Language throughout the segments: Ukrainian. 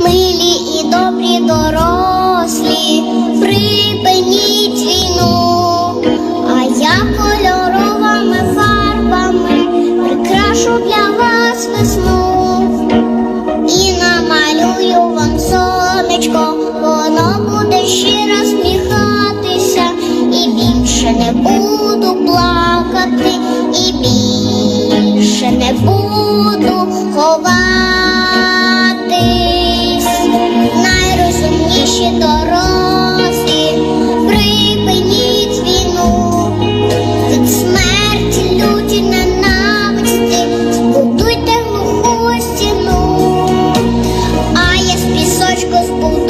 Милі і добрі дорослі, припиніть війну, а я кольоровими фарбами прикрашу для вас весну. І намалюю вам сонечко, воно буде щиро сміхатися, і більше не буду плакати, і більше не буду ховатись. Пісочку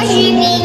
不许你。